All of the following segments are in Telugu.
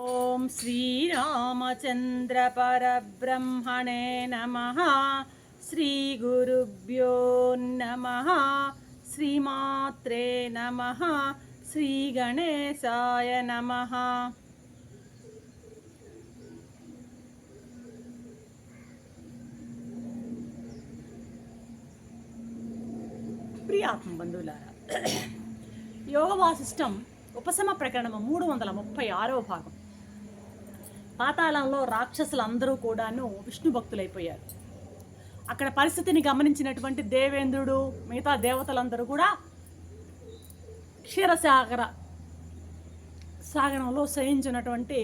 ఓం శ్రీరామచంద్ర పరబ్రహ్మణే నమ. శ్రీ గురుభ్యో నమ. శ్రీమాత్రే నమ. శ్రీ గణేశాయ నమ. ప్రియాత్మ బంధువులారా యోగ వాసిష్టం ఉపశమ ప్రకరణము మూడు వందల ముప్పై ఆరో భాగం. పాతాళంలో రాక్షసులందరూ కూడాను విష్ణు భక్తులైపోయారు. అక్కడ పరిస్థితిని గమనించినటువంటి దేవేంద్రుడు మిగతా దేవతలందరూ కూడా క్షీరసాగర సాగరంలో శయించినటువంటి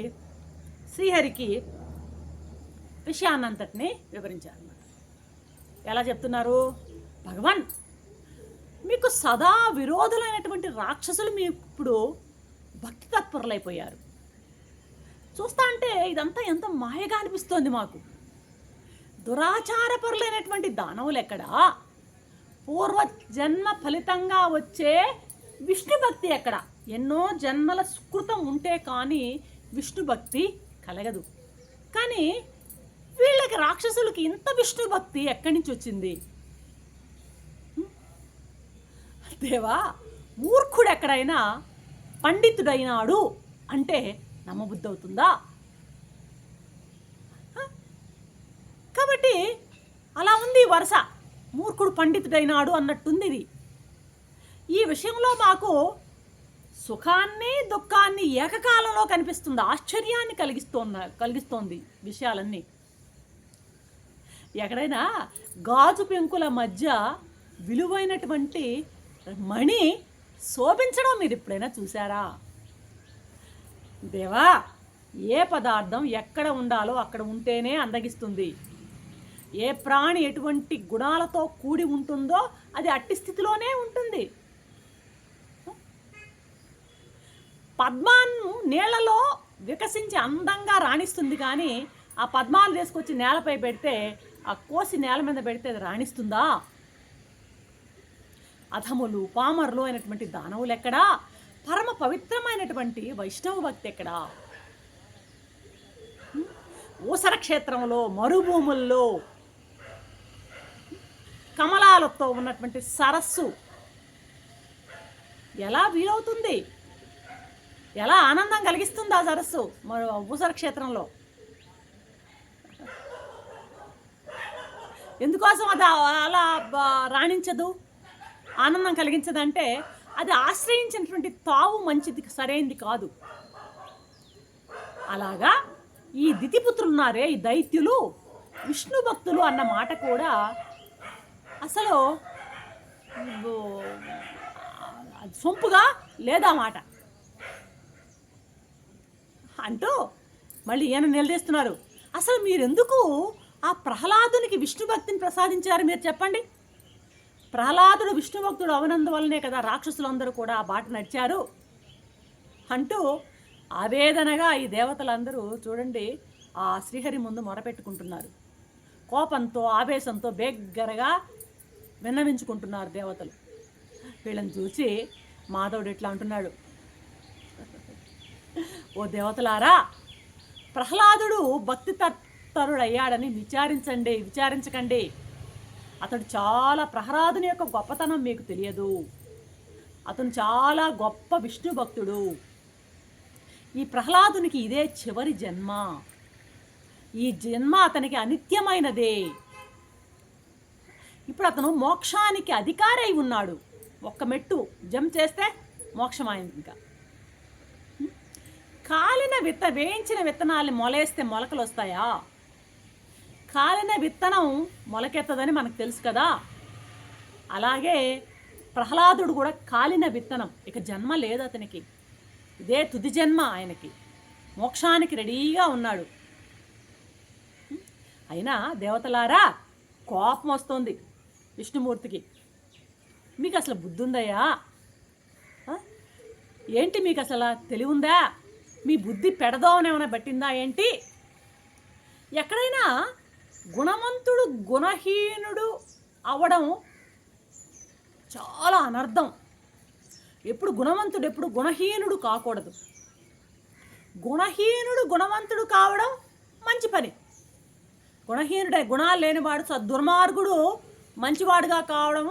శ్రీహరికి విషయాన్నంతటిని వివరించారు. ఎలా చెప్తున్నారు? భగవాన్ మీకు సదా విరోధులైనటువంటి రాక్షసులు మీ ఇప్పుడు భక్తి తత్పరులైపోయారు చూస్తా అంటే ఇదంతా ఎంత మాయగా అనిపిస్తోంది మాకు. దురాచారపరులైనటువంటి దానవులు ఎక్కడా? పూర్వ జన్మ ఫలితంగా వచ్చే విష్ణు భక్తి ఎక్కడ? ఎన్నో జన్మల సుకృతం ఉంటే కానీ విష్ణు భక్తి కలగదు. కానీ వీళ్ళకి రాక్షసులకి ఇంత విష్ణు భక్తి ఎక్కడి నుంచి వచ్చింది? దేవా మూర్ఖుడు ఎక్కడైనా పండితుడైనాడు అంటే నమ్మబుద్ధి అవుతుందా కాబట్టి అలా ఉంది వరుస. మూర్ఖుడు పండితుడైనాడు అన్నట్టుంది ఇది ఈ విషయంలో మాకు సుఖాన్ని దుఃఖాన్ని ఏకకాలంలో కనిపిస్తుంది. ఆశ్చర్యాన్ని కలిగిస్తోన్న కలిగిస్తోంది విషయాలన్నీ. ఎక్కడైనా గాజు పెంకుల మధ్య విలువైనటువంటి మణి శోభించడం మీరు ఎప్పుడైనా చూసారా దేవా ఏ పదార్థం ఎక్కడ ఉండాలో అక్కడ ఉంటేనే అందగిస్తుంది. ఏ ప్రాణి ఎటువంటి గుణాలతో కూడి ఉంటుందో అది అట్టి స్థితిలోనే ఉంటుంది. పద్మాన్ని నీళ్ళలో వికసించి అందంగా రాణిస్తుంది కానీ ఆ పద్మాలు తీసుకొచ్చి నేలపై పెడితే ఆ కోసి నేల మీద పెడితే అది రాణిస్తుందా? అధములు పామరులు అయినటువంటి దానవులు ఎక్కడా? పరమ పవిత్రమైనటువంటి వైష్ణవ భక్తి ఎక్కడ? ఊసర క్షేత్రంలో మరుభూముల్లో కమలాలతో ఉన్నటువంటి సరస్సు ఎలా వీలవుతుంది? ఎలా ఆనందం కలిగిస్తుంది ఆ సరస్సు? ఊసర క్షేత్రంలో ఎందుకోసం అది అలా రాణించదు? ఆనందం కలిగించదంటే అది ఆశ్రయించినటువంటి తావు మంచిది సరైనది కాదు. అలాగా ఈ దితిపుత్రులు ఉన్నారే ఈ దైత్యులు విష్ణు భక్తులు అన్న మాట కూడా అసలు అది సొంపుగా లేదా మాట? అంటూ మళ్ళీ ఈయన నిలదీస్తున్నారు. అసలు మీరెందుకు ఆ ప్రహ్లాదునికి విష్ణు భక్తిని ప్రసాదించారు మీరు చెప్పండి? ప్రహ్లాదుడు విష్ణుభక్తుడు అవనందువల్లనే కదా రాక్షసులందరూ కూడా ఆ బాట నడిచారు. అంటూ ఆవేదనగా ఈ దేవతలందరూ చూడండి ఆ శ్రీహరి ముందు మొరపెట్టుకుంటున్నారు. కోపంతో ఆవేశంతో బేగ్గరగా విన్నవించుకుంటున్నారు దేవతలు. వీళ్ళని చూసి మాధవుడు ఇట్లా అంటున్నాడు ఓ దేవతలారా ప్రహ్లాదుడు భక్తి తరుడయ్యాడని విచారించండి విచారించకండి. అతడు చాలా ప్రహ్లాదుని యొక్క గొప్పతనం మీకు తెలియదు. అతను చాలా గొప్ప విష్ణు భక్తుడు. ఈ ప్రహ్లాదునికి ఇదే చివరి జన్మ. ఈ జన్మ అతనికి అనిత్యమైనదే. ఇప్పుడు అతను మోక్షానికి అధికారి అయి ఉన్నాడు. ఒక్క మెట్టు జంప్ చేస్తే మోక్షమైంది ఇంకా. కాలిన విత్త వేయించిన విత్తనాల్ని మొలేస్తే మొలకలు వస్తాయా కాలిన విత్తనం మొలకెత్తదని మనకు తెలుసు కదా. అలాగే ప్రహ్లాదుడు కూడా కాలిన విత్తనం ఇక జన్మ లేదు అతనికి. ఇదే తుది జన్మ ఆయనకి. మోక్షానికి రెడీగా ఉన్నాడు. అయినా దేవతలారా కోపం వస్తుంది విష్ణుమూర్తికి. మీకు అసలు బుద్ధి ఉందయ్యా ఏంటి మీకు అసలు తెలివి ఉందా మీ బుద్ధి పెడదామని ఏమైనా పట్టిందా ఏంటి? ఎక్కడైనా గుణవంతుడు గుణహీనుడు అవడం చాలా అనర్థం. ఎప్పుడు గుణవంతుడు ఎప్పుడు గుణహీనుడు కాకూడదు. గుణహీనుడు గుణవంతుడు కావడం మంచి పని. గుణహీనుడే గుణాలు లేనివాడు స దుర్మార్గుడు మంచివాడుగా కావడం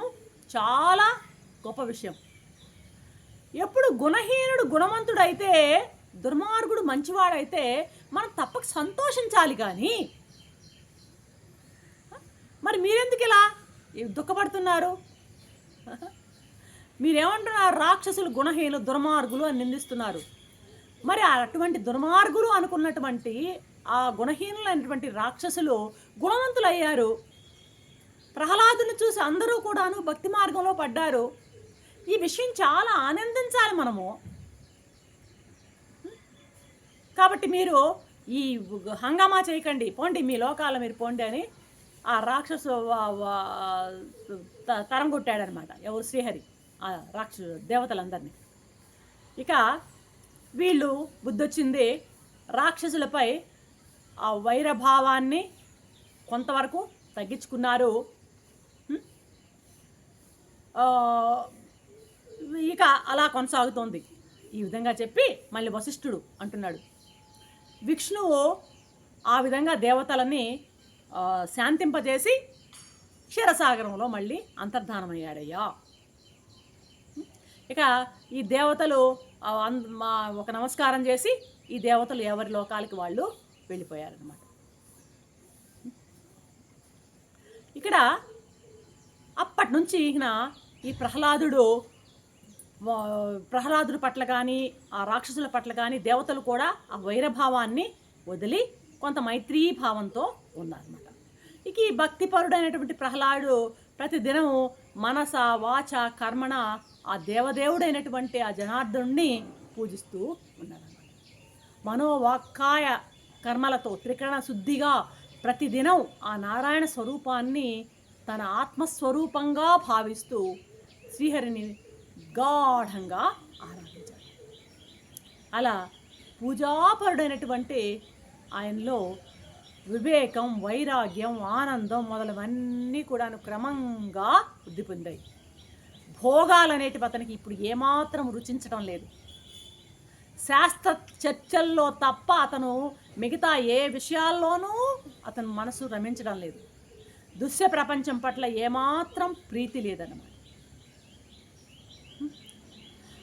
చాలా గొప్ప విషయం. ఎప్పుడు గుణహీనుడు గుణవంతుడైతే దుర్మార్గుడు మంచివాడైతే మనం తప్పక సంతోషించాలి కానీ మరి మీరెందుకు ఇలా దుఃఖపడుతున్నారు? మీరేమంటున్నారు? రాక్షసులు గుణహీనులు దుర్మార్గులు అని నిందిస్తున్నారు. మరి అటువంటి దుర్మార్గులు అనుకున్నటువంటి ఆ గుణహీనులైనటువంటి రాక్షసులు గుణవంతులు అయ్యారు ప్రహ్లాదుని చూసి అందరూ కూడాను భక్తి మార్గంలో పడ్డారు. ఈ విషయం చాలా ఆనందించాలి మనము. కాబట్టి మీరు ఈ హంగామా చేయకండి. పోండి మీ లోకాల మీరు పోండి అని ఆ రాక్షసు త- తరం కొట్టాడనమాట. ఎవరు? శ్రీహరి. ఆ రాక్షసు దేవతలందరినీ. ఇక వీళ్ళు బుద్ధొచ్చింది రాక్షసులపై ఆ వైరభావాన్ని కొంతవరకు తగ్గించుకున్నారు. ఇక అలా కొనసాగుతోంది. ఈ విధంగా చెప్పి మళ్ళీ వశిష్ఠుడు అంటున్నాడు. విష్ణువు ఆ విధంగా దేవతలని శాంతింపజేసి క్షీరసాగరంలో మళ్ళీ అంతర్ధానమయ్యాడయ్యా. ఇక ఈ దేవతలు మా ఒక నమస్కారం చేసి ఈ దేవతలు ఎవరి లోకాలకి వాళ్ళు వెళ్ళిపోయారనమాట ఇక్కడ అప్పటి నుంచి ఈయన ఈ ప్రహ్లాదుడు వా- ప్రహ్లాదుడి పట్ల కానీ ఆ రాక్షసుల పట్ల కానీ దేవతలు కూడా ఆ వైరభావాన్ని వదిలి కొంత మైత్రీ భావంతో ఉన్నారన్నమాట ఇక ఈ భక్తిపరుడైనటువంటి ప్రహ్లాడు ప్రతిదినం మనస వాచ కర్మణ ఆ దేవదేవుడైనటువంటి ఆ జనార్దనుణ్ణి పూజిస్తూ ఉన్నారన్నమాట మనోవాక్కాయ కర్మలతో త్రికరణ శుద్ధిగా ప్రతిదినం ఆ నారాయణ స్వరూపాన్ని తన ఆత్మస్వరూపంగా భావిస్తూ శ్రీహరిని గాఢంగా ఆరాధించాడు. అలా పూజాపరుడైనటువంటి ఆయనలో వివేకం వైరాగ్యం ఆనందం మొదలవన్నీ కూడాను క్రమంగా వృద్ధి పొందాయి. భోగాలనేటివి అతనికి ఇప్పుడు ఏమాత్రం రుచించడం లేదు. శాస్త్ర చర్చల్లో తప్ప అతను మిగతా ఏ విషయాల్లోనూ అతను మనసు రమించడం లేదు. దృశ్య ప్రపంచం పట్ల ఏమాత్రం ప్రీతి లేదన్నమాట.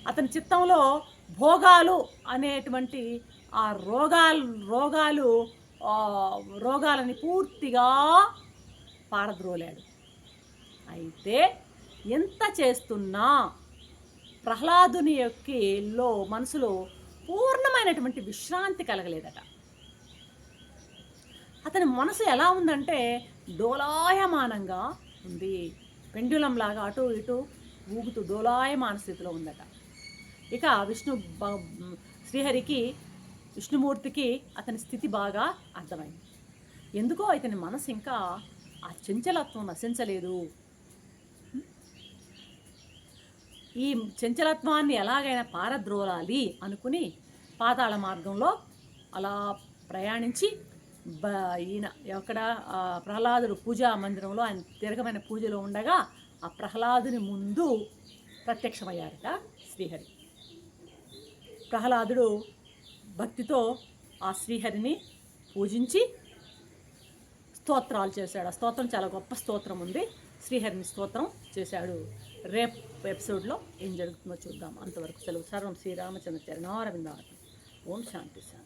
అతని చిత్తంలో భోగాలు అనేటువంటి ఆ రోగాలు రోగాలు రోగాలని పూర్తిగా పారద్రోలాడు. అయితే ఎంత చేస్తున్నా ప్రహ్లాదుని యొక్కలో మనసులో పూర్ణమైనటువంటి విశ్రాంతి కలగలేదట. అతని మనసు ఎలా ఉందంటే డోలాయమానంగా ఉంది. పెండ్యులంలాగా అటు ఇటు ఊగుతూ డోలాయమాన స్థితిలో ఉందట. ఇక విష్ణు శ్రీహరికి విష్ణుమూర్తికి అతని స్థితి బాగా అర్థమైంది. ఎందుకో ఇతని మనసు ఇంకా ఆ చంచలత్వం నశించలేదు. ఈ చంచలత్వాన్ని ఎలాగైనా పారద్రోలాలి అనుకుని పాతాళ మార్గంలో అలా ప్రయాణించి బ ఈయన ఎక్కడ ప్రహ్లాదుడు పూజా మందిరంలో ఆయన దీర్ఘమైన పూజలో ఉండగా ఆ ప్రహ్లాదుని ముందు ప్రత్యక్షమయ్యారట శ్రీహరి. ప్రహ్లాదుడు భక్తితో ఆ శ్రీహరిని పూజించి స్తోత్రాలు చేశాడు. ఆ స్తోత్రం చాలా గొప్ప స్తోత్రం ఉంది. శ్రీహరిని స్తోత్రం చేశాడు. రేపు ఎపిసోడ్లో ఏం జరుగుతుందో చూద్దాం. అంతవరకు సెలవు. సర్వం శ్రీరామచంద్ర చరణారవిందార్థం ఓం శాంతి శాంతి.